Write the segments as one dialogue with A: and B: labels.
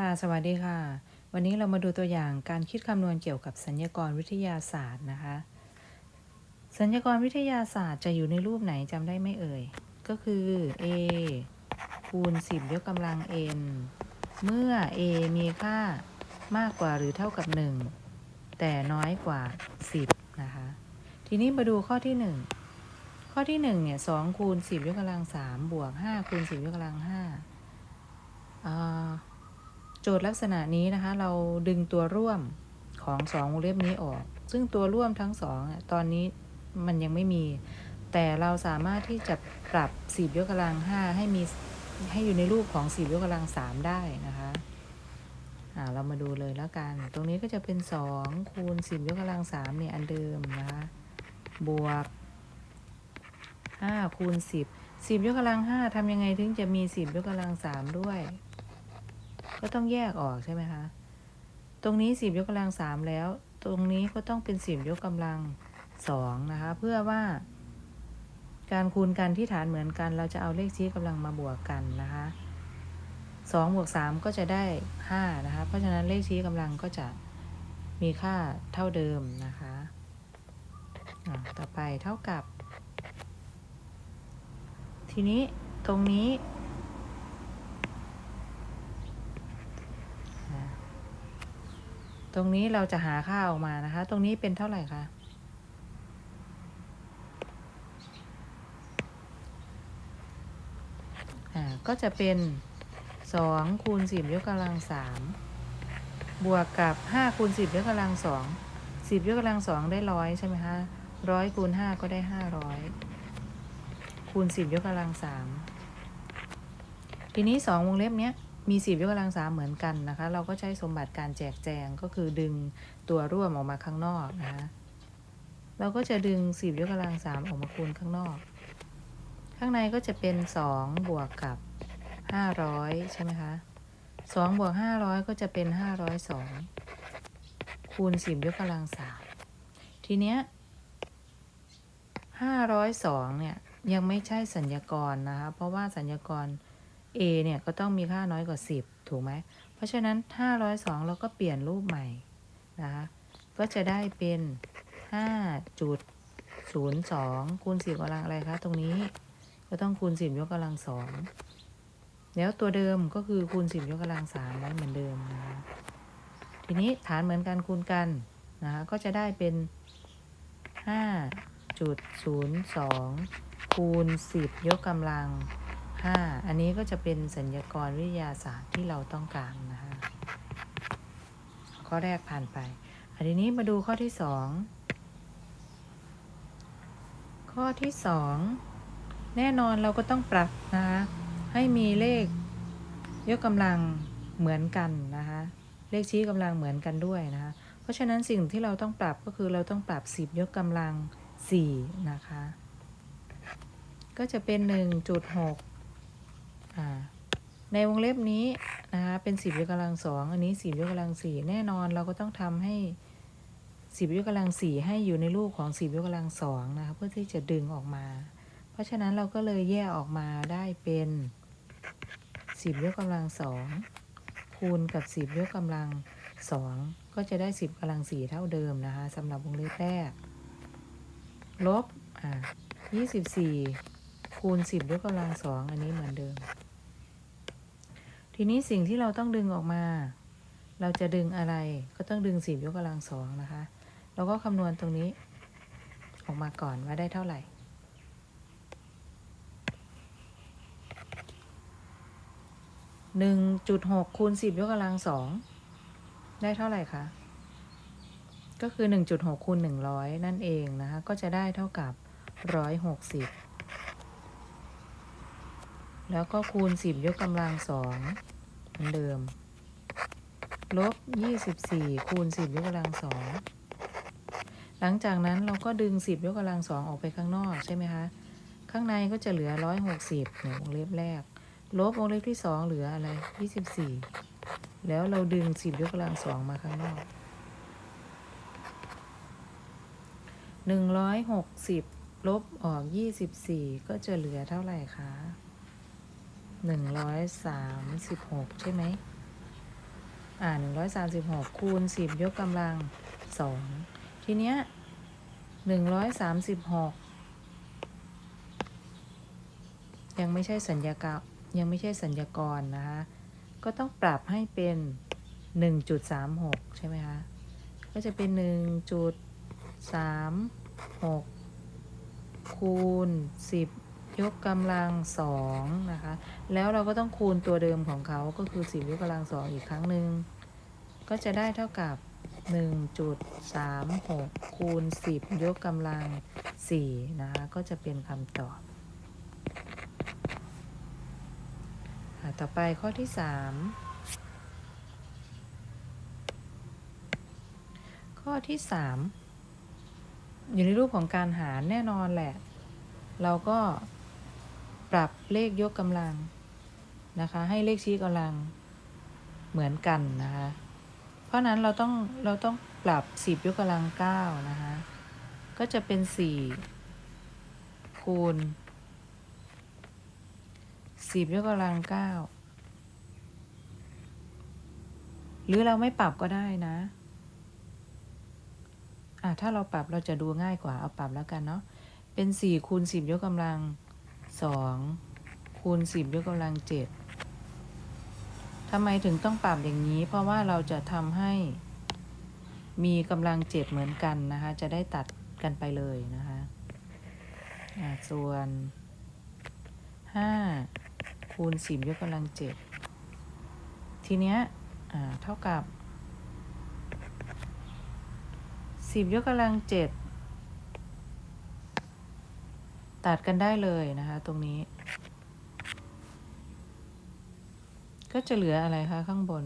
A: ค่ะ สวัสดีค่ะ วันนี้เรามาดูตัวอย่างการคิดคำนวณเกี่ยวกับสัญญากรวิทยาศาสตร์นะคะ สัญญากรวิทยาศาสตร์จะอยู่ในรูปไหนจำได้ไหม่เอ่ย ก็คือ a คูณ 10 ยกกำลัง n เมื่อ a มีค่ามากกว่าหรือเท่ากับ 1 แต่น้อยกว่า 10 นะคะ ทีนี้มาดูข้อที่ 1 ข้อที่ 1 เนี่ย2คูณ 10 ยกกำลัง 3 บวก 5 คูณ 10 ยกกำลัง5อ่า โจทย์ลักษณะนี้นะคะ เราดึงตัวร่วมของสองวงเล็บนี้ออก ซึ่งตัวร่วมทั้งสองอะตอนนี้มันยังไม่มี แต่เราสามารถที่จะปรับสีบยกกำลังห้าให้มีให้อยู่ในรูปของสีบยกกำลังสามได้นะคะอ่าเรามาดูเลยแล้วกัน ตรงนี้ก็จะเป็นสองคูณสิบยกกำลังสามเนี่ยอันเดิมนะคะบวกห้าคูณสิบสิบยกกำลังห้าทำยังไงถึงจะมีสิบยกกำลังสามด้วย ก็ต้องแยกออกใช่ไหมคะ ตรงนี้สิบยกกำลังสามแล้ว ตรงนี้ก็ต้องเป็นสิบยกกำลังสองนะคะ เพื่อว่า การคูณกันที่ฐานเหมือนกัน เราจะเอาเลขชี้กำลังมาบวกกันนะคะสองบวกสามก็จะได้ห้านะคะ เพราะฉะนั้นเลขชี้กำลังก็จะมีค่าเท่าเดิมนะคะอะต่อไปเท่ากับ ทีนี้ตรงนี้ ตรงนี้เราจะหาค่าออกมานะคะ ตรงนี้เป็นเท่าไหร่คะอ่าก็จะเป็นสองคูณสิบยกกำลังสามบวกกับห้าคูณสิบยกกำลังสองสิบยกกำลังสองได้ร้อยใช่ไหมคะร้อยคูณห้าก็ได้ห้าร้อยคูณสิบยกกำลังสามทีนี้สองวงเล็บเนี้ย มีสิบยกกำลังสามเหมือนกันนะคะ เราก็ใช้สมบัติการแจกแจงก็คือดึงตัวร่วมออกมาข้างนอกนะคะเราก็จะดึงสิบยกกำลังสามออกมาคูณข้างนอก ข้างในก็จะเป็นสองบวกกับห้าร้อยใช่ไหมคะสองบวกห้าร้อยก็จะเป็นห้าร้อยสองคูณสิบยกกำลังสามทีเนี้ยห้าร้อยสองเนี่ยยังไม่ใช่สัญญากรนะคะเพราะว่าสัญญากร a เนี่ยก็ต้องมีค่าน้อยกว่า 10 ถูกไหม เพราะฉะนั้น 502 เราก็เปลี่ยนรูปใหม่นะคะก็จะได้เป็น 5.02 คูณ 10กำลังอะไรคะ ตรงนี้ก็ต้องคูณ 10 ยกกำลัง2แล้วตัวเดิมก็คือคูณ 10 ยกกำลัง3ไว้เหมือนเดิมนะคะทีนี้ฐานเหมือนกันคูณกันนะคะก็จะได้เป็น 5.02 คูณ 10 ยกกำลัง 5 อันนี้ก็จะเป็นสัญญากรวิทยาศาสตร์ที่เราต้องการนะคะข้อแรกผ่านไป อันนี้มาดูข้อที่ 2 ข้อที่ 2 แน่นอนเราก็ต้องปรับนะคะให้มีเลขยกกำลังเหมือนกันนะคะเลขชี้กำลังเหมือนกันด้วยนะคะเพราะฉะนั้นสิ่งที่เราต้องปรับก็คือเราต้องปรับ 10 ยกกำลัง4นะคะก็จะเป็น 1.6 อ่าในวงเล็บนี้นะคะเป็นสิบยกกำลังสองอันนี้สิบยกกำลังสี่แน่นอนเราก็ต้องทำให้สิบยกกำลังสี่ให้อยู่ในรูปของสิบยกกำลังสองนะคะเพื่อที่จะดึงออกมา เพราะฉะนั้นเราก็เลยแยกออกมาได้เป็นสิบยกกำลังสองคูณกับสิบยกกำลังสองก็จะได้สิบกำลังสี่เท่าเดิมนะคะสำหรับวงเล็บแรก ลบอ่ายี่สิบสี่คูณสิบยกกำลังสองอันนี้เหมือนเดิม ทีนี้สิ่งที่เราต้องดึงออกมา เราจะดึงอะไรก็ต้องดึงสิบยกกำลังสองนะคะเราก็คำนวณตรงนี้ ออกมาก่อนว่าได้เท่าไหร่ หนึ่งจุดหกคูณสิบยกกำลังสองได้เท่าไหร่คะ ก็คือหนึ่งจุดหกคูณหนึ่งร้อยนั่นเองนะคะ ก็จะได้เท่ากับร้อยหกสิบ แล้วก็คูณ 10 ยกกำลังสองเหมือนเดิม ลบ 24 คูณ 10 ยกกำลังสองหลังจากนั้นเราก็ดึง 10 ยกกำลังสองออกไปข้างนอกใช่ไหมคะ ข้างในก็จะเหลือ 160เนี่ยวงเล็บแรก ลบวงเล็บที่ 2 เหลืออะไร 24 แล้วเราดึง 10 ยกกำลังสองมาข้างนอก 160 ลบออก 24 ก็จะเหลือเท่าไหร่คะ หนึ่งร้อยสามสิบหกใช่ไหมอ่าหนึ่งร้อยสามสิบหกคูณสิบยกกำลังสองทีเนี้ยหนึ่งร้อยสามสิบหกยังไม่ใช่สัญญากรยังไม่ใช่สัญญากรนะคะ ก็ต้องปรับให้เป็นหนึ่งจุดสามหกใช่ไหมคะ ก็จะเป็นหนึ่งจุดสามหกคูณสิบ ยกกำลังสองนะคะ แล้วเราก็ต้องคูณตัวเดิมของเขาก็คือสิบยกกำลังสองอีกครั้งหนึ่งก็จะได้เท่ากับ 1.36 คูณ 10 ยกกำลัง 4 นะคะ ก็จะเป็นคำตอบอต่อไปข้อที่ 3 ข้อที่ 3 อยู่ในรูปของการหารแน่นอนแหละ เราก็ ปรับเลขยกกำลังนะคะ ให้เลขชี้กำลังเหมือนกันนะคะ เพราะนั้นเราต้องเราต้องปรับ 10 ยกกำลัง9นะคะ ก็จะเป็น 4 คูณ 10 ยกกำลัง 9 หรือเราไม่ปรับก็ได้นะอะถ้าเราปรับเราจะดูง่ายกว่าเอาปรับแล้วกันเนาะเป็น 4 คูณ 10 ยกกำลัง 2คูณ10ยกกำลัง7ทำไมถึงต้องปรับอย่างนี้ เพราะว่าเราจะทำให้มีกำลัง7เหมือนกันนะคะ จะได้ตัดกันไปเลยนะคะส่วน5คูณ10ยกกำลัง7ทีเนี้ยเท่ากับ10ยกกำลัง7 ตัดกันได้เลยนะคะตรงนี้ ก็จะเหลืออะไรคะข้างบน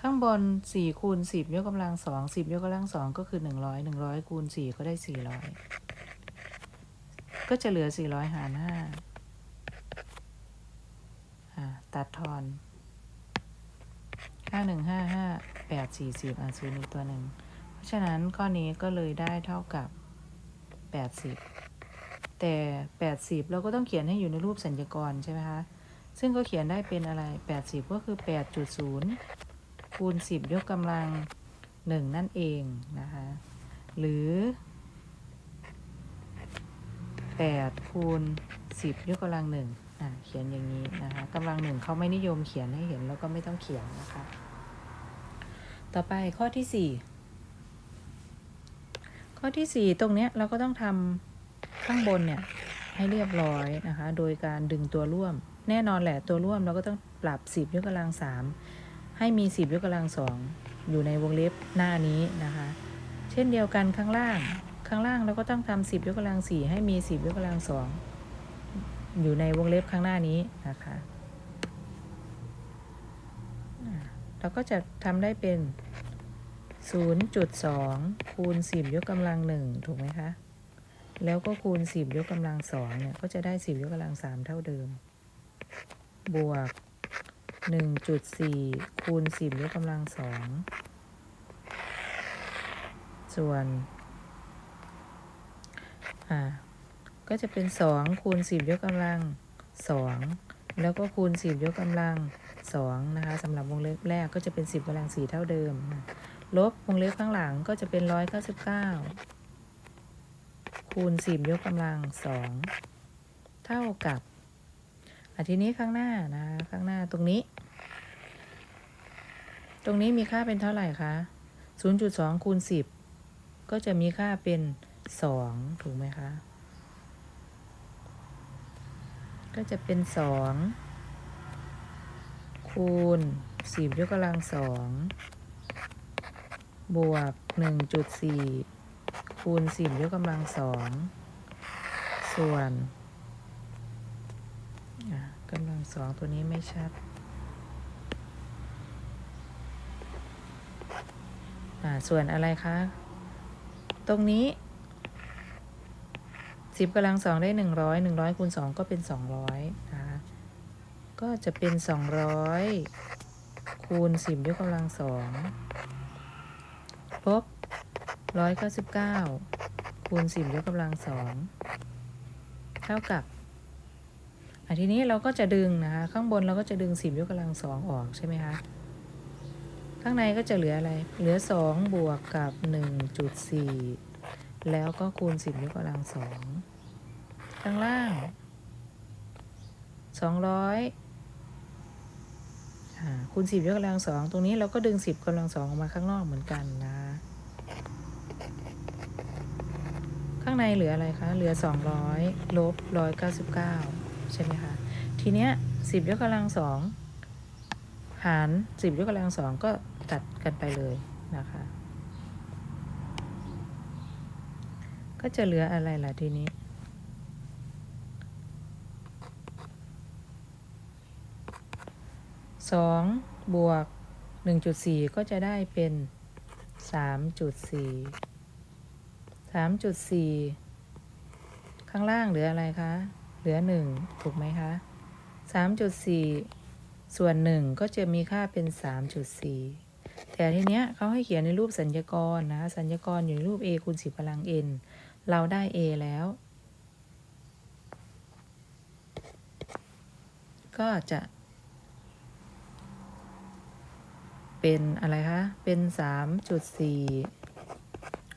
A: ข้างบน4คูณ10ยกกำลัง2 10ยกกำลัง2ก็คือ100 100คูณ4ก็ได้400ก็จะเหลือ400หาร5อ่าตัดทอน5 1 5 5 8 4 0อะศูนย์อีกตัวหนึ่ง เพราะฉะนั้นข้อนี้ก็เลยได้เท่ากับ 80 แต่ 80 เราก็ต้องเขียนให้อยู่ในรูปสัญญากรใช่ไหมคะ ซึ่งก็เขียนได้เป็นอะไร 80 ก็คือ 8.0 คูณ 10 ยกกำลัง 1 นั่นเองนะคะ หรือ 8 คูณ 10 ยกกำลัง 1 อะ เขียนอย่างนี้นะคะกำลังหนึ่งเขาไม่นิยมเขียนให้เห็นแล้วก็ไม่ต้องเขียนนะคะ ต่อไปข้อที่ 4 ข้อที่ 4 ตรงเนี้ยเราก็ต้องทำข้างบนเนี่ยให้เรียบร้อยนะคะ โดยการดึงตัวร่วม แน่นอนแหละตัวร่วมเราก็ต้องปรับ 10 ยกกำลัง 3 ให้มี 10 ยกกำลัง 2 อยู่ในวงเล็บหน้านี้นะคะ เช่นเดียวกันข้างล่าง ข้างล่างเราก็ต้องทำ10 ยกกำลัง 4 ให้มี 10 ยกกำลัง 2 อยู่ในวงเล็บข้างหน้านี้นะคะ เราก็จะทำได้เป็น 0.2คูณ10ยกกำลัง1ถูกไหมคะ แล้วก็คูณ10ยกกำลัง2เนี่ย ก็จะได้10ยกกำลัง3เท่าเดิม บวก1.4คูณ10ยกกำลัง2ส่วนอ่าก็จะเป็น2คูณ10ยกกำลัง2แล้วก็คูณ10ยกกำลัง2นะคะสำหรับวงเล็บแรกก็จะเป็น10กำลัง4เท่าเดิมนะ ลบวงเล็บข้างหลังก็จะเป็น199คูณ10ยกกำลัง2เท่ากับอทีนี้ข้างหน้านะคะข้างหน้าตรงนี้ ตรงนี้มีค่าเป็นเท่าไหร่คะ0.2คูณ10 ก็จะมีค่าเป็น 2 ถูกไหมคะ ก็จะเป็น 2 คูณ 10 ยกกำลัง2 บวก 1.4 คูณ 10 ยกกำลัง2ส่วนกำลัง2ตัวนี้ไม่ชัดส่วนอะไรคะ ตรงนี้สิบกำลังสองได้หนึ่งร้อยหนึ่งร้อยคูณสองก็เป็นสองร้อยนะคะก็จะเป็นสองร้อยคูณสิบยกกำลังสอง ลบร้อยเก้าสิบเก้าคูณสิบยกกำลังสองเท่ากับอะทีนี้เราก็จะดึงนะคะข้างบนเราก็จะดึงสิบยกกำลังสองออกใช่ไหมคะข้างในก็จะเหลืออะไร เหลือสองบวกกับหนึ่งจุดสี่แล้วก็คูณสิบยกกำลังสองข้างล่างสองร้อย คูณสิบยกกำลังสองตรงนี้เราก็ดึงสิบกำลังสองออกมาข้างนอกเหมือนกันนะ ข้างในเหลืออะไรคะ เหลือสองร้อยลบร้อยเก้าสิบเก้าใช่ไหมคะ ทีเนี้ยสิบยกกำลังสองหารสิบยกกำลังสองก็ตัดกันไปเลยนะคะ ก็จะเหลืออะไรล่ะทีนี้ สองบวกหนึ่งจุดสี่ก็จะได้เป็นสามจุดสี่สามจุดสี่ข้างล่างเหลืออะไรคะ เหลือหนึ่งถูกไหมคะสามจุดสี่ส่วนหนึ่งก็จะมีค่าเป็นสามจุดสี่แต่ทีเนี้ยเขาให้เขียนในรูปสัญญากรนะสัญญากรอยู่ในรูป a คูณสิพลัง n เราได้ a แล้วก็จะ เป็นอะไรคะ เป็นสามจุดสี่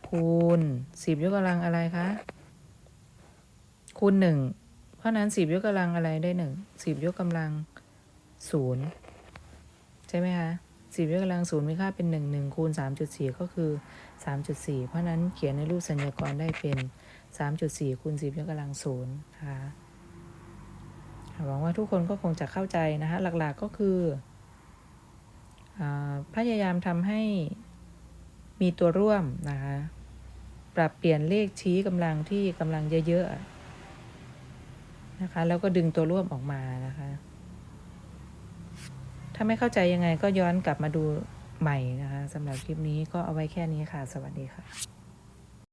A: คูณสิบยกกำลังอะไรคะ คูณหนึ่งเพราะนั้นสิบยกกำลังอะไรได้หนึ่งสิบยกกำลังศูนย์ใช่ไหมคะสิบยกกำลังศูนย์มีค่าเป็นหนึ่งหนึ่งคูณสามจุดสี่ก็คือสามจุดสี่เพราะนั้นเขียนในรูปสัญญากรได้เป็นสามจุดสี่คูณสิบยกกำลังศูนย์นะคะหวังว่าทุกคนก็คงจะเข้าใจนะคะหลักๆก็คือ พยายามทำให้มีตัวร่วมนะคะ ปรับเปลี่ยนเลขชี้กำลังที่กำลังเยอะๆนะคะ แล้วก็ดึงตัวร่วมออกมานะคะ ถ้าไม่เข้าใจยังไงก็ย้อนกลับมาดูใหม่นะคะสำหรับคลิปนี้ก็เอาไว้แค่นี้ค่ะ สวัสดีค่ะ